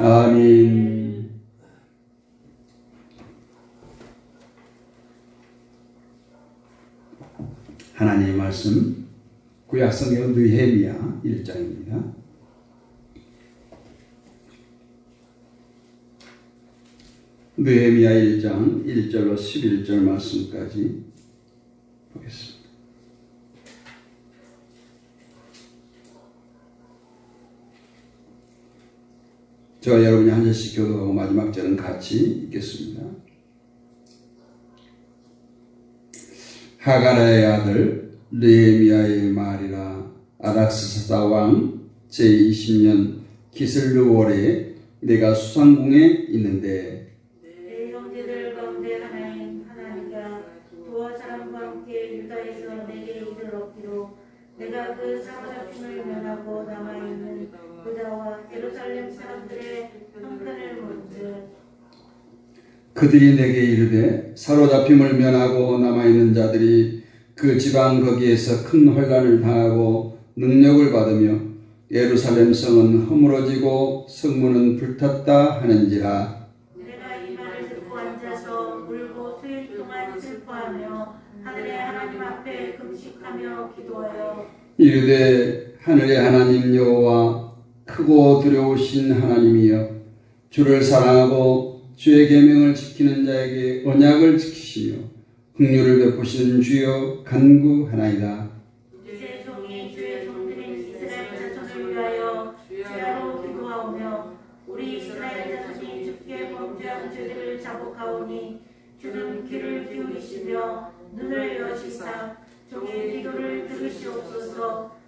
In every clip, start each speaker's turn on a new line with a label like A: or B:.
A: 아멘. 하나님의 말씀 구약 성경 느헤미야 1장입니다. 느헤미야 1장 1절로 11절 말씀까지 보겠습니다. 저와 여러분이 한 절씩 교도하고 마지막 절은 같이 읽겠습니다. 하가라의 아들 느헤미야의 말이라 아닥스사다 왕 제20년 기슬르월에 내가 수상궁에 있는데
B: 내 형제들 가운데 하나인 하나님과 두어 사람과 함께 유다에서 내게 이를 얻기로 내가 그 사로잡힘을 면하고 남아있는 유다와 예루살렘 사람들의 형편을
A: 그들이 내게 이르되 사로잡힘을 면하고 남아있는 자들이 그 지방 거기에서 큰 혼란을 당하고 능력을 받으며 예루살렘 성은 허물어지고 성문은 불탔다 하는지라.
B: 내가 이 말을 듣고 앉아서 울고 수일 동안 슬퍼하며 하늘의 하나님 앞에 금식하며 기도하여
A: 이르되 하늘의 하나님 여호와 크고 두려우신 하나님이여 주를 사랑하고 주의 계명을 지키는 자에게 언약을 지키시며 긍휼을 베푸시는 주여 간구하나이다.
B: 자복하오니 주는 귀를 기울이시며 눈을 여시사 종의 기도를 들으시옵소서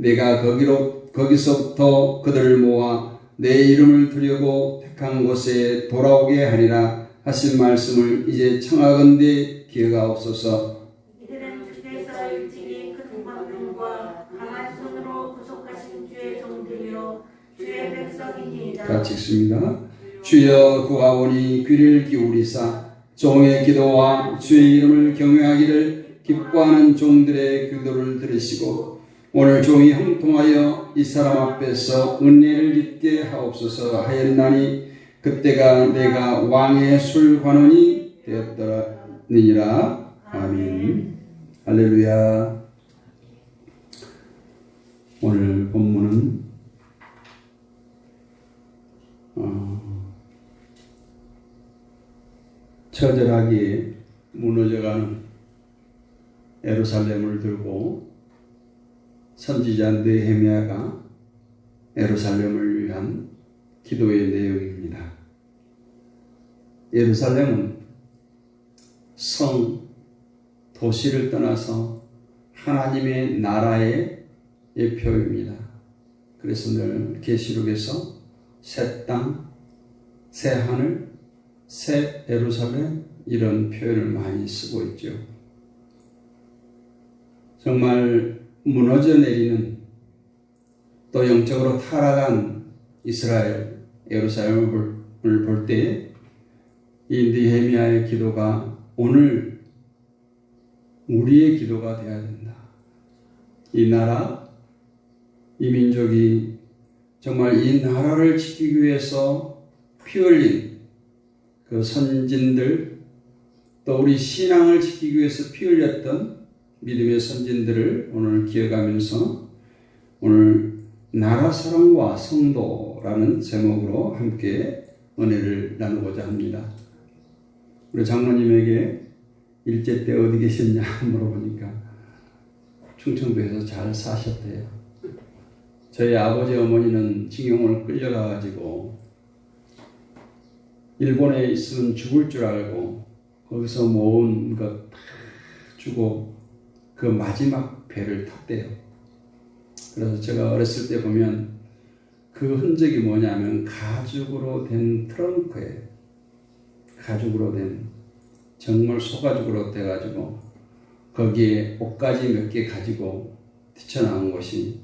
A: 내가 거기로 거기서부터 그들을 모아 내 이름을 두려고 택한 곳에 돌아오게 하리라 하신 말씀을 이제 청하건대
B: 주의 백성이니이다
A: 같이 읽습니다. 주여 구하오니 귀를 기울이사 종의 기도와 주의 이름을 경외하기를 기뻐하는 종들의 기도를 들으시고 오늘 종이 형통하여 이 사람 앞에서 은혜를 입게 하옵소서 하였나니 그때가 내가 왕의 술관원이 되었더니라. 아멘. 할렐루야. 오늘 본문은 어, 처절하게 무너져가는 에루살렘을 들고 선지자 느헤미야가 에루살렘을 위한 기도의 내용입니다. 예루살렘은 성, 도시를 떠나서 하나님의 나라의 예표입니다. 그래서 늘 계시록에서 새 땅, 새 하늘, 새 예루살렘 이런 표현을 많이 쓰고 있죠. 정말 무너져 내리는 또 영적으로 타락한 이스라엘 예루살렘을 볼 때 이 느헤미야의 기도가 오늘 우리의 기도가 되어야 된다. 이 나라, 이 민족이 정말 이 나라를 지키기 위해서 피 흘린 그 선진들 또 우리 신앙을 지키기 위해서 피 흘렸던 믿음의 선진들을 오늘 기억하면서 오늘 나라 사랑과 성도라는 제목으로 함께 은혜를 나누고자 합니다. 우리 장로님에게 일제 때 어디 계셨냐 물어보니까 충청도에서 잘 사셨대요. 저희 아버지 어머니는 징용을 끌려가가지고 일본에 있으면 죽을 줄 알고 거기서 모은 것 다 주고 그 마지막 배를 탔대요. 그래서 제가 어렸을 때 보면 그그 흔적이 뭐냐면 가죽으로 된 트렁크예요. 가죽으로 된 정말 소가죽으로 돼가지고 거기에 옷가지 몇 개 가지고 튀쳐나온 것이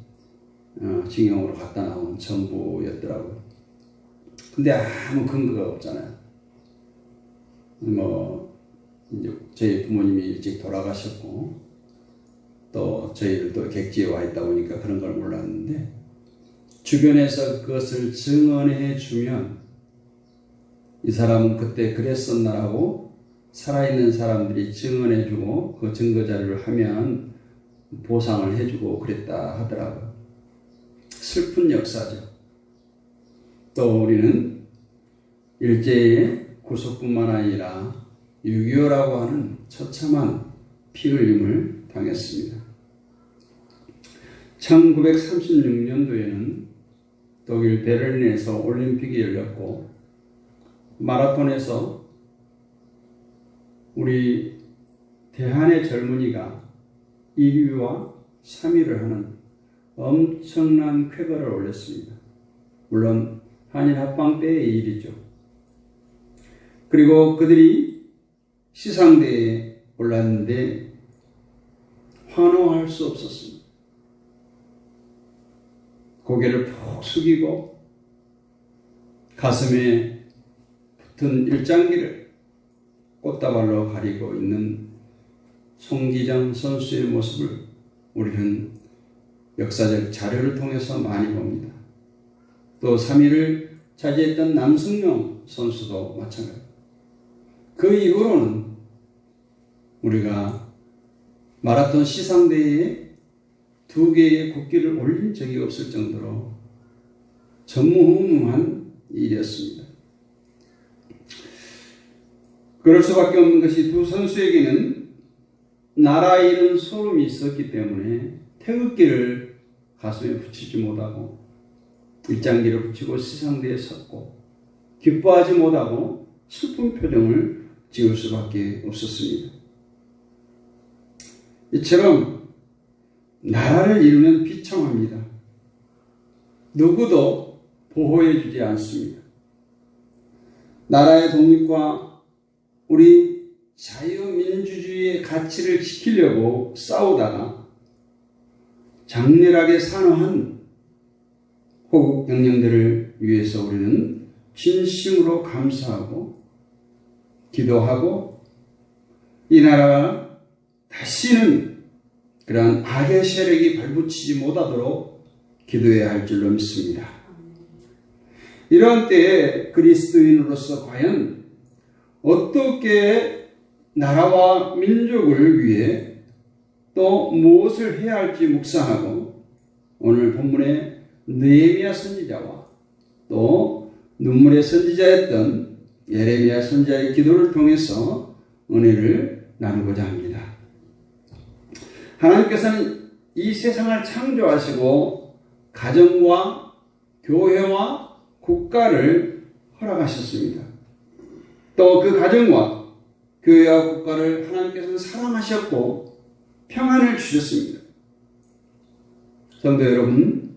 A: 어, 징용으로 갖다 나온 전부였더라고요. 근데 아무 근거가 없잖아요. 뭐 이제 저희 부모님이 일찍 돌아가셨고 또 저희들도 객지에 와 있다 보니까 그런 걸 몰랐는데 주변에서 그것을 증언해 주면 이 사람은 그때 그랬었나라고 살아있는 사람들이 증언해 주고 그 증거 자료를 하면 보상을 해주고 그랬다 하더라고요. 슬픈 역사죠. 또 우리는 일제의 구속뿐만 아니라 6.25라고 하는 처참한 피 흘림을 당했습니다. 1936년도에는 독일 베를린에서 올림픽이 열렸고 마라톤에서 우리 대한의 젊은이가 1위와 3위를 하는 엄청난 쾌거를 올렸습니다. 물론 한일 합방 때의 일이죠. 그리고 그들이 시상대에 올랐는데 환호할 수 없었습니다. 고개를 푹 숙이고 가슴에 붙은 일장기를 꽃다발로 가리고 있는 송기정 선수의 모습을 우리는 역사적 자료를 통해서 많이 봅니다. 또 3위를 차지했던 남승용 선수도 마찬가지. 그 이후로는 우리가 마라톤 시상대회에 두 개의 국기를 올린 적이 없을 정도로 전무후무한 일이었습니다. 그럴 수밖에 없는 것이 두 선수에게는 나라 잃은 소름이 있었기 때문에 태극기를 가슴에 붙이지 못하고 일장기를 붙이고 시상대에 섰고 기뻐하지 못하고 슬픈 표정을 지을 수밖에 없었습니다. 이처럼 나라를 이루면 비참합니다. 누구도 보호해 주지 않습니다. 나라의 독립과 우리 자유민주주의의 가치를 지키려고 싸우다가 장렬하게 산화한 호국 영령들을 위해서 우리는 진심으로 감사하고 기도하고 이 나라가 다시는 그러한 악의 세력이 발붙이지 못하도록 기도해야 할 줄로 믿습니다. 이런 때에 그리스도인으로서 과연 어떻게 나라와 민족을 위해 또 무엇을 해야 할지 묵상하고 오늘 본문의 느헤미야 선지자와 또 눈물의 선지자였던 예레미야 선지자의 기도를 통해서 은혜를 나누고자 합니다. 하나님께서는 이 세상을 창조하시고 가정과 교회와 국가를 허락하셨습니다. 또 그 가정과 교회와 국가를 하나님께서는 사랑하셨고 평안을 주셨습니다. 성도 여러분,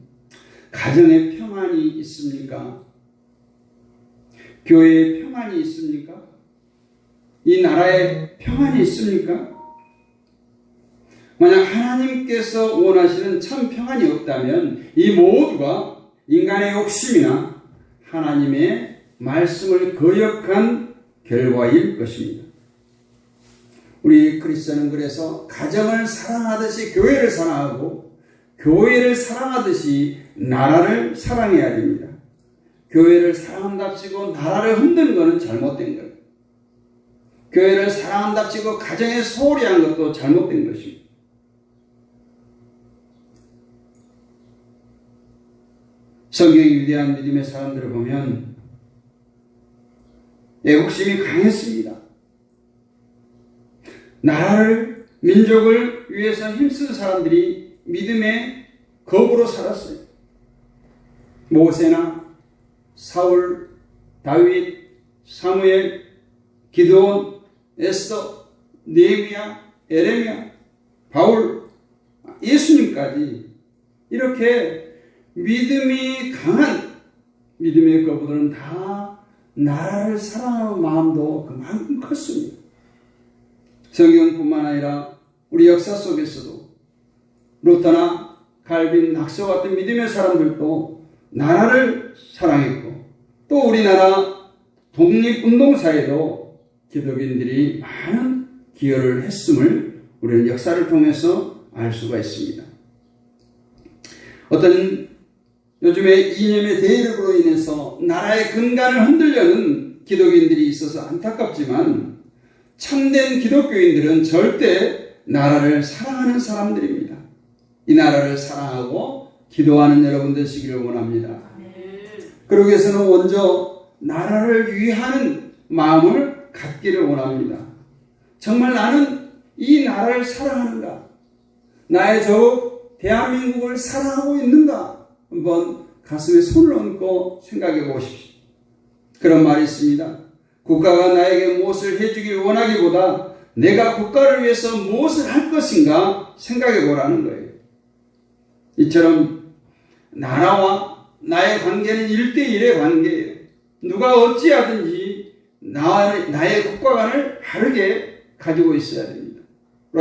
A: 가정에 평안이 있습니까? 교회에 평안이 있습니까? 이 나라에 평안이 있습니까? 만약 하나님께서 원하시는 참 평안이 없다면 이 모두가 인간의 욕심이나 하나님의 말씀을 거역한 결과일 것입니다. 우리 크리스천은 그래서 가정을 사랑하듯이 교회를 사랑하고 교회를 사랑하듯이 나라를 사랑해야 됩니다. 교회를 사랑한답시고 나라를 흔드는 것은 잘못된 거예요. 교회를 사랑한답시고 가정에 소홀히 한 것도 잘못된 것입니다. 성경의 위대한 믿음의 사람들을 보면 애국심이 강했습니다. 나라를, 민족을 위해서 힘쓴 사람들이 믿음의 거부로 살았어요. 모세나 사울, 다윗, 사무엘, 기드온, 에스더, 네미야, 에레미야, 바울, 예수님까지 이렇게 믿음이 강한 믿음의 거부들은 다 나라를 사랑하는 마음도 그만큼 컸습니다. 성경뿐만 아니라 우리 역사 속에서도 루터나 갈빈, 낙서 같은 믿음의 사람들도 나라를 사랑했고 또 우리나라 독립운동사에도 기독인들이 많은 기여를 했음을 우리는 역사를 통해서 알 수가 있습니다. 어떤 요즘에 이념의 대립으로 인해서 나라의 근간을 흔들려는 기독인들이 있어서 안타깝지만 참된 기독교인들은 절대 나라를 사랑하는 사람들입니다. 이 나라를 사랑하고 기도하는 여러분 되시기를 원합니다. 그러기 위해서는 먼저 나라를 위하는 마음을 갖기를 원합니다. 정말 나는 이 나라를 사랑하는가? 나의 저 대한민국을 사랑하고 있는가? 한번 가슴에 손을 얹고 생각해 보십시오. 그런 말이 있습니다. 국가가 나에게 무엇을 해주길 원하기보다 내가 국가를 위해서 무엇을 할 것인가 생각해 보라는 거예요. 이처럼 나라와 나의 관계는 1대1의 관계예요. 누가 어찌하든지 나, 나의 국가관을 바르게 가지고 있어야 됩니다.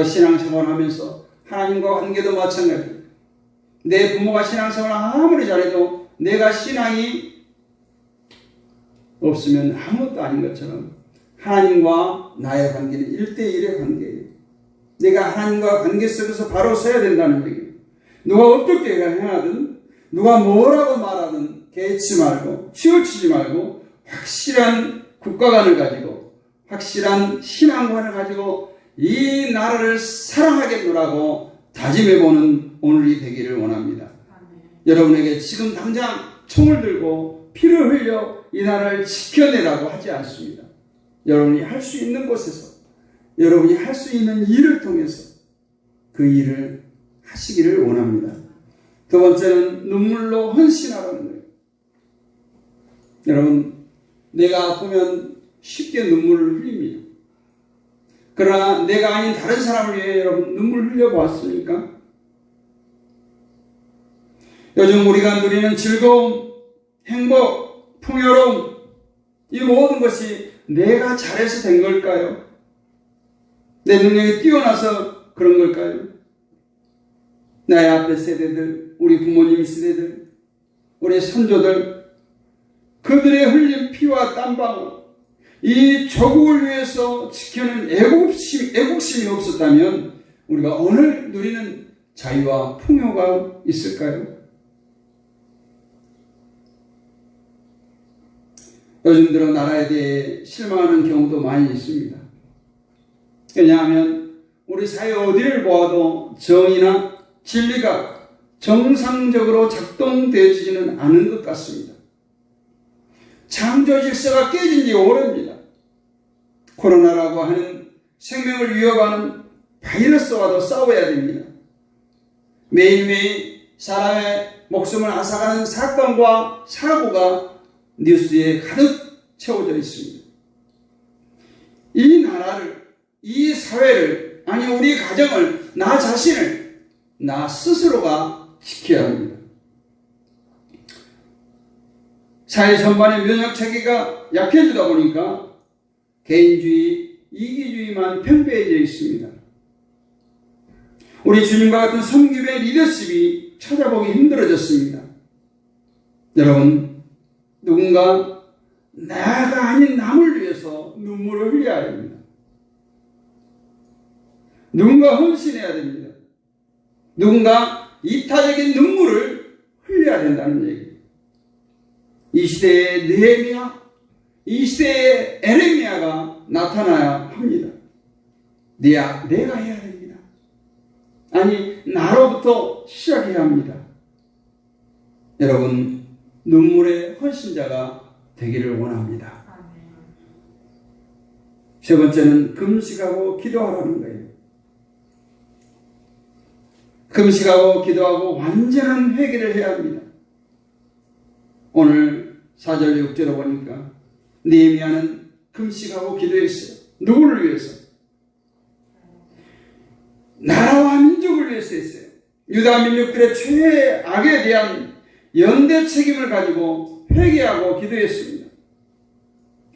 A: 신앙생활 하면서 하나님과 관계도 마찬가지입니다. 내 부모가 신앙생활을 아무리 잘해도 내가 신앙이 없으면 아무것도 아닌 것처럼 하나님과 나의 관계는 1대1의 관계예요. 내가 하나님과 관계 속에서 바로 서야 된다는 얘기예요. 누가 어떻게 행하든 누가 뭐라고 말하든 개의치 말고 치우치지 말고 확실한 국가관을 가지고 확실한 신앙관을 가지고 이 나라를 사랑하겠노라고 다짐해보는 오늘 이 되기를 원합니다. 여러분에게 지금 당장 총을 들고 피를 흘려 이 나라를 지켜내라고 하지 않습니다. 여러분이 할 수 있는 곳에서 여러분이 할 수 있는 일을 통해서 그 일을 하시기를 원합니다. 두 번째는 눈물로 헌신하라는 거예요. 여러분, 내가 아프면 쉽게 눈물을 흘립니다. 그러나 내가 아닌 다른 사람을 위해 여러분 눈물 흘려보았습니까? 요즘 우리가 누리는 즐거움, 행복, 풍요로움, 이 모든 것이 내가 잘해서 된 걸까요? 내 능력이 뛰어나서 그런 걸까요? 나의 앞에 세대들, 우리 부모님 세대들, 우리 선조들, 그들의 흘린 피와 땀방울, 이 조국을 위해서 지켜낸 애국심, 애국심이 없었다면 우리가 오늘 누리는 자유와 풍요가 있을까요? 요즘 들어 나라에 대해 실망하는 경우도 많이 있습니다. 왜냐하면 우리 사회 어디를 보아도 정의나 진리가 정상적으로 작동되지는 않은 것 같습니다. 창조 질서가 깨진 지 오래입니다. 코로나라고 하는 생명을 위협하는 바이러스와도 싸워야 됩니다. 매일매일 사람의 목숨을 앗아가는 사건과 사고가 뉴스에 가득 채워져 있습니다. 이 나라를, 이 사회를, 아니 우리 가정을, 나 자신을, 나 스스로가 지켜야 합니다. 사회 전반의 면역 체계가 약해지다 보니까 개인주의, 이기주의만 팽배해져 있습니다. 우리 주님과 같은 성김의 리더십이 찾아보기 힘들어졌습니다. 여러분, 누군가 나가 아닌 남을 위해서 눈물을 흘려야 됩니다. 누군가 헌신해야 됩니다. 누군가 이타적인 눈물을 흘려야 된다는 얘기. 이 시대의 느헤미야, 이 시대의 에레미야가 나타나야 합니다. 내가, 내가 해야 됩니다. 아니, 나로부터 시작해야 합니다. 여러분, 눈물의 헌신자가 되기를 원합니다. 세 번째는 금식하고 기도하라는 거예요. 금식하고 기도하고 완전한 회개를 해야 합니다. 오늘 4절 6절에 보니까 니에미아는 금식하고 기도했어요. 누구를 위해서? 나라와 민족을 위해서 했어요. 유다 민족들의 최악에 대한 연대 책임을 가지고 회개하고 기도했습니다.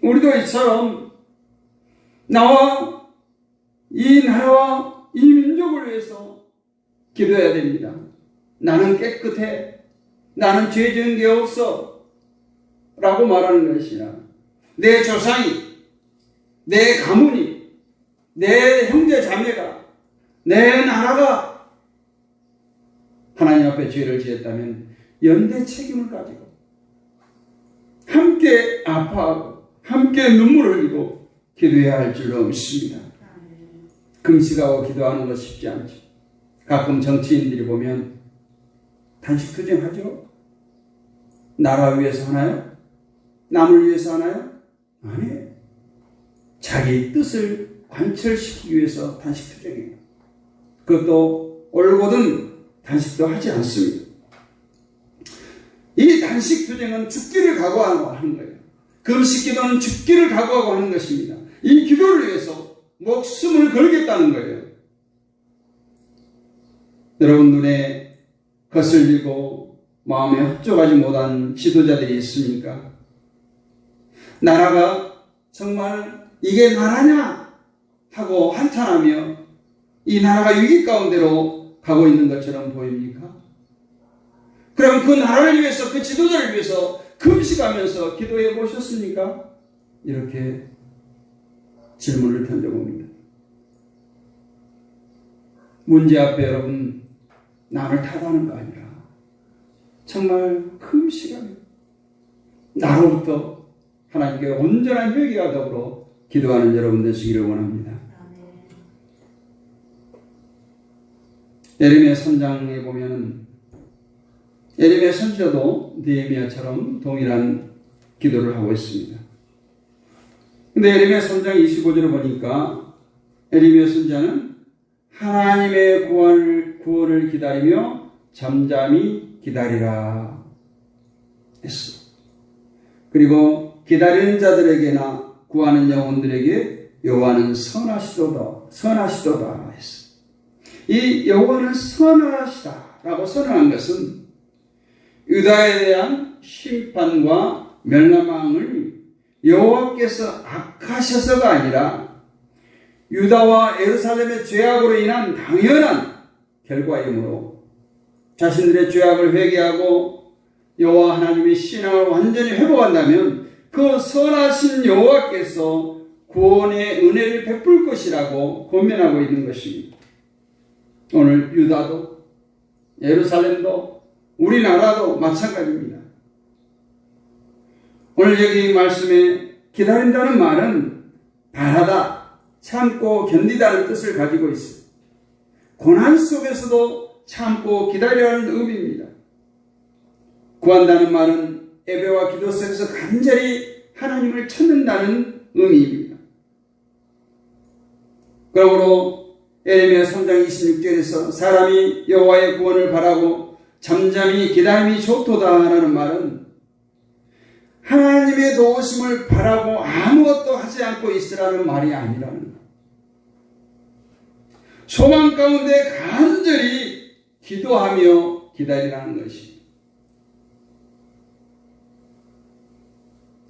A: 우리도 이처럼 나와 이 나라와 이 민족을 위해서 기도해야 됩니다. 나는 깨끗해. 나는 죄 지은 게 없어. 라고 말하는 것이야. 내 조상이, 내 가문이, 내 형제 자매가, 내 나라가 하나님 앞에 죄를 지었다면 연대 책임을 가지고 함께 아파하고 함께 눈물을 흘리고 기도해야 할 줄로 믿습니다. 금식하고 기도하는 것 쉽지 않죠. 가끔 정치인들이 보면 단식 투쟁하죠. 나라 위해서 하나요? 남을 위해서 하나요? 아니에요. 자기 뜻을 관철시키기 위해서 단식 투쟁해요. 그것도 올고든 단식도 하지 않습니다. 이 단식 투쟁은 죽기를 각오하고 하는 거예요. 금식 기도는 죽기를 각오하고 하는 것입니다. 이 기도를 위해서 목숨을 걸겠다는 거예요. 여러분 눈에 거슬리고 마음에 흡족하지 못한 지도자들이 있습니까? 나라가 정말 이게 나라냐 하고 한탄하며 이 나라가 위기 가운데로 가고 있는 것처럼 보입니까? 그럼 그 나라를 위해서 그 지도자를 위해서 금식하면서 기도해 보셨습니까? 이렇게 질문을 던져봅니다. 문제 앞에 여러분 남을 탓하는 거 아니라 정말 금식하며 나로부터 하나님께 온전한 회개가 더불어 기도하는 여러분 되시기를 원합니다. 예레미야 3장에 보면은 예레미야 선지자도 느헤미야처럼 동일한 기도를 하고 있습니다. 근데 예레미야 3장 25절을 보니까 예레미야 선지자는 하나님의 구원을, 구원을 기다리며 잠잠히 기다리라 했어. 그리고 기다리는 자들에게나 구하는 영혼들에게 여호와는 선하시도다 선하시도다 했어. 이 여호와는 선하시다라고 선언한 것은 유다에 대한 심판과 멸망을 여호와께서 악하셔서가 아니라 유다와 에루살렘의 죄악으로 인한 당연한 결과이므로 자신들의 죄악을 회개하고 여호와 하나님의 신앙을 완전히 회복한다면 그 선하신 여호와께서 구원의 은혜를 베풀 것이라고 권면하고 있는 것입니다. 오늘 유다도 예루살렘도 우리나라도 마찬가지입니다. 오늘 여기 말씀에 기다린다는 말은 바라다, 참고 견디다는 뜻을 가지고 있습니다. 고난 속에서도 참고 기다려하는 의미입니다. 구한다는 말은 예배와 기도 속에서 간절히 하나님을 찾는다는 의미입니다. 그러므로 에레미야 3장 26절에서 사람이 여호와의 구원을 바라고 잠잠히 기다림이 좋도다라는 말은 하나님의 도우심을 바라고 아무것도 하지 않고 있으라는 말이 아니라는 것. 소망 가운데 간절히 기도하며 기다리라는 것이.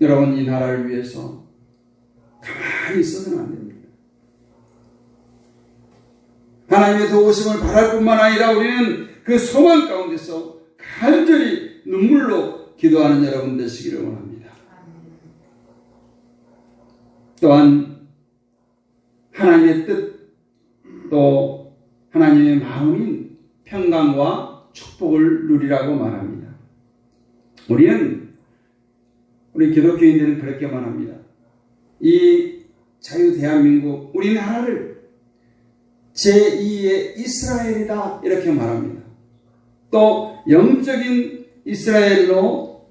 A: 여러분 이 나라를 위해서 가만히 있어서는 안 됩니다. 하나님의 도우심을 바랄 뿐만 아니라 우리는 그 소망 가운데서 간절히 눈물로 기도하는 여러분 되시기를 원합니다. 또한 하나님의 뜻, 또 하나님의 마음인 평강과 축복을 누리라고 말합니다. 우리는 우리 기독교인들은 그렇게 말합니다. 이 자유 대한민국 우리 나라를 제2의 이스라엘이다 이렇게 말합니다. 또 영적인 이스라엘로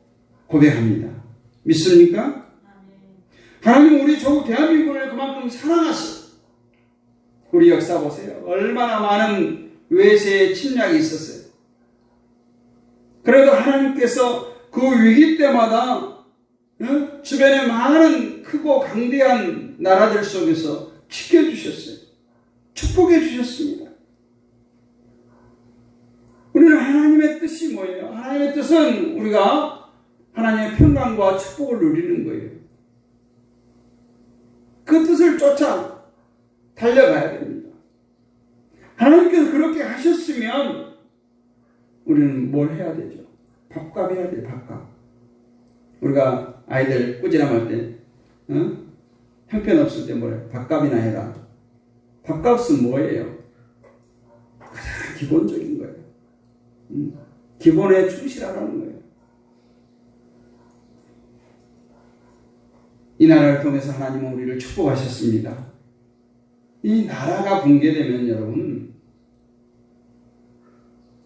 A: 고백합니다. 믿습니까? 하나님 우리 조국 대한민국을 그만큼 사랑하시. 우리 역사 보세요. 얼마나 많은 외세의 침략이 있었어요. 그래도 하나님께서 그 위기 때마다 어? 주변에 많은 크고 강대한 나라들 속에서 지켜주셨어요. 축복해 주셨습니다. 우리는 하나님의 뜻이 뭐예요? 하나님의 뜻은 우리가 하나님의 평강과 축복을 누리는 거예요. 그 뜻을 쫓아 달려가야 됩니다. 하나님께서 그렇게 하셨으면 우리는 뭘 해야 되죠? 밥값 해야 돼, 밥값. 우리가 아이들 꾸지람할 때, 어? 형편없을 때 뭐래? 밥값이나 해라. 밥값은 뭐예요? 가장 기본적인 거예요. 음, 기본에 충실하라는 거예요. 이 나라를 통해서 하나님은 우리를 축복하셨습니다. 이 나라가 붕괴되면 여러분,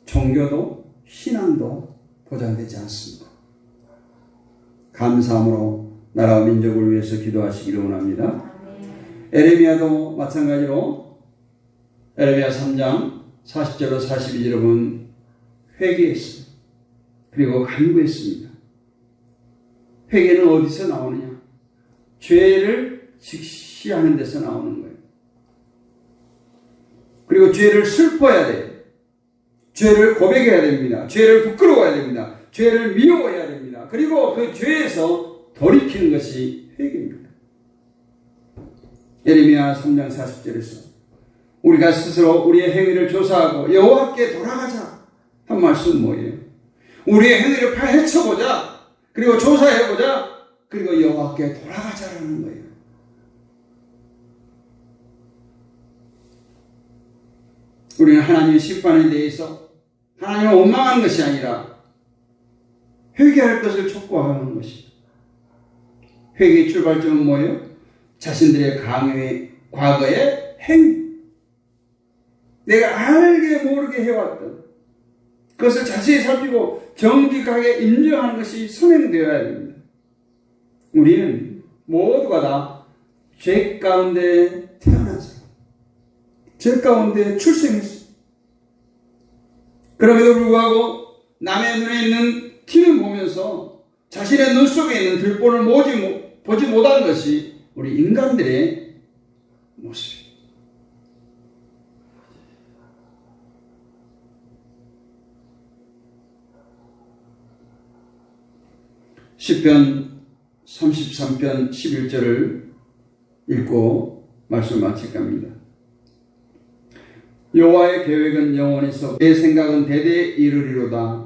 A: 종교도 신앙도 보장되지 않습니다. 감사함으로 나라와 민족을 위해서 기도하시기를 원합니다. 에레미야도 마찬가지로 에레미야 3장 40절로 42절에 보면 회개했어요. 그리고 간구했습니다. 회개는 어디서 나오느냐? 죄를 직시하는 데서 나오는 거예요. 그리고 죄를 슬퍼해야 돼요. 죄를 고백해야 됩니다. 죄를 부끄러워해야 됩니다. 죄를 미워해야 그리고 그 죄에서 돌이키는 것이 회개입니다. 예레미야 3장 40절에서 우리가 스스로 우리의 행위를 조사하고 여호와께 돌아가자 한 말씀은 뭐예요? 우리의 행위를 파헤쳐보자 그리고 조사해보자 그리고 여호와께 돌아가자라는 거예요. 우리는 하나님의 심판에 대해서 하나님을 원망하는 것이 아니라 회개할 것을 촉구하는 것이죠. 회개의 출발점은 뭐예요? 자신들의 강요의 과거의 행위. 내가 알게 모르게 해왔던 그것을 자세히 살피고 정직하게 인정하는 것이 선행되어야 됩니다. 우리는 모두가 다 죄 가운데 태어나서 죄 가운데 출생했어. 그럼에도 불구하고 남의 눈에 있는 티를 보면서 자신의 눈 속에 있는 들보를 보지, 못- 보지 못한 것이 우리 인간들의 모습이에요. 시편 33편 11절을 읽고 말씀 마칠까 합니다. 여호와의 계획은 영원히서 내 생각은 대대에 이르리로다.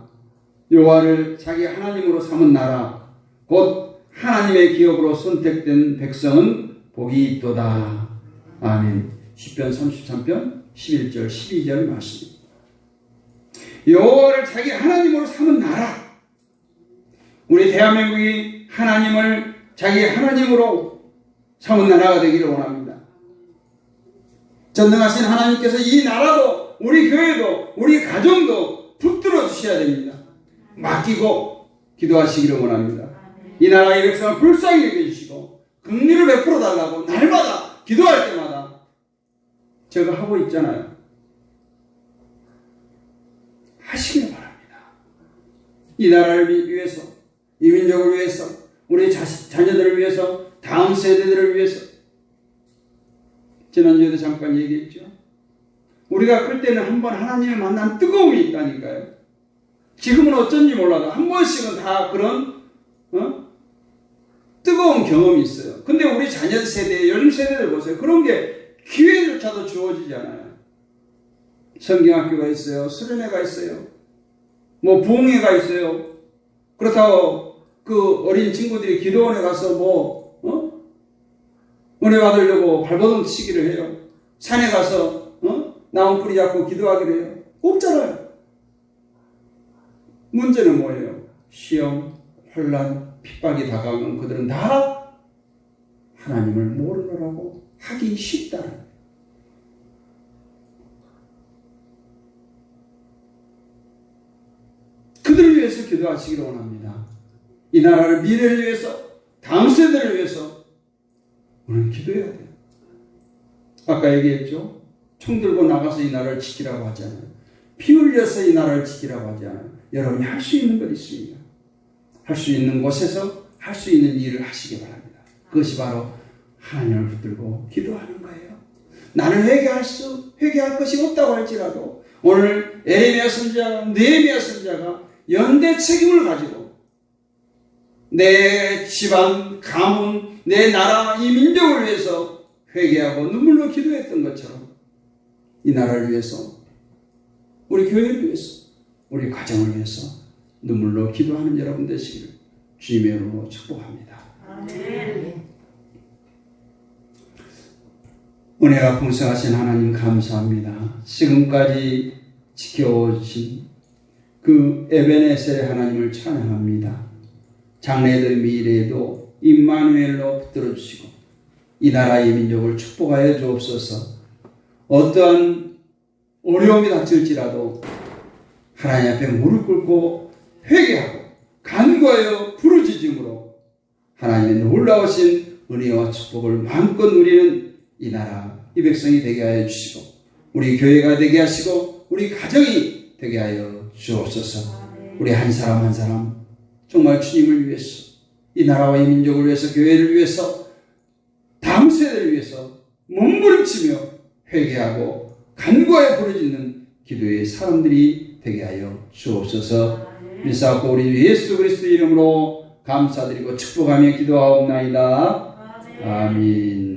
A: 여호와를 자기 하나님으로 삼은 나라 곧 하나님의 기업으로 선택된 백성은 복이 있도다. 아멘. 시편 33편 11절 12절 말씀. 여호와를 자기 하나님으로 삼은 나라. 우리 대한민국이 하나님을 자기 하나님으로 삼은 나라가 되기를 원합니다. 전능하신 하나님께서 이 나라도 우리 교회도 우리 가정도 붙들어 주셔야 됩니다. 맡기고 기도하시기를 원합니다. 이 나라의 백성을 불쌍히 여겨주시고 긍휼을 베풀어 달라고 날마다 기도할 때마다 제가 하고 있잖아요. 하시길 바랍니다. 이 나라를 위해서, 이 민족을 위해서, 우리 자, 자녀들을 위해서, 다음 세대들을 위해서. 지난주에도 잠깐 얘기했죠. 우리가 클 때는 한 번 하나님을 만난 뜨거움이 있다니까요. 지금은 어쩐지 몰라도 한 번씩은 다 그런 어? 뜨거운 경험이 있어요. 근데 우리 자녀 세대, 연임 세대들 보세요. 그런 게 기회조차도 주어지지 않아요. 성경학교가 있어요. 수련회가 있어요. 뭐 부흥회가 있어요. 그렇다고 그 어린 친구들이 기도원에 가서 뭐 어? 은혜 받으려고 발버둥 치기를 해요. 산에 가서 어? 나무 뿌리 잡고 기도하기를 해요. 없잖아요. 문제는 뭐예요? 시험, 혼란, 핍박이 다가오면 그들은 다 하나님을 모르느라고 하기 거예요. 그들을 위해서 기도하시기를 원합니다. 이 나라를 미래를 위해서, 다음 세대를 위해서 우리는 기도해야 돼요. 아까 얘기했죠? 총 들고 나가서 이 나라를 지키라고 하잖아요. 피 흘려서 이 나라를 지키라고 하지 않아요. 여러분이 할 수 있는 것 있습니다. 할 수 있는 곳에서 할 수 있는 일을 하시기 바랍니다. 그것이 바로 하나님을 붙들고 기도하는 거예요. 나는 회개할 수, 회개할 것이 없다고 할지라도 오늘 에레미야 선지자가 느헤미야 선지자가 연대 책임을 가지고 내 집안, 가문, 내 나라, 이 민족을 위해서 회개하고 눈물로 기도했던 것처럼 이 나라를 위해서 우리 교회를 위해서 우리 가정을 위해서 눈물로 기도하는 여러분 되시기를 주님의 이름으로 축복합니다.
B: 아멘.
A: 은혜가 풍성하신 하나님 감사합니다. 지금까지 지켜오신 그 에베네셀의 하나님을 찬양합니다. 장래도 미래에도 임마누엘로 붙들어 주시고 이 나라의 민족을 축복하여 주옵소서. 어떠한 어려움이 닥칠지라도 하나님 앞에 무릎 꿇고 회개하고 간구하여 부르짖음으로 하나님의 놀라우신 은혜와 축복을 마음껏 누리는 이 나라, 이 백성이 되게 하여 주시고, 우리 교회가 되게 하시고, 우리 가정이 되게 하여 주옵소서. 우리 한 사람 한 사람, 정말 주님을 위해서, 이 나라와 이 민족을 위해서, 교회를 위해서, 다음 세대를 위해서 몸부림치며 회개하고 간구하여 부르짖는 기도의 사람들이 되게 하여 주옵소서. 밀사하고 우리 예수 그리스도 이름으로 감사드리고 축복하며 기도하옵나이다. 아멘.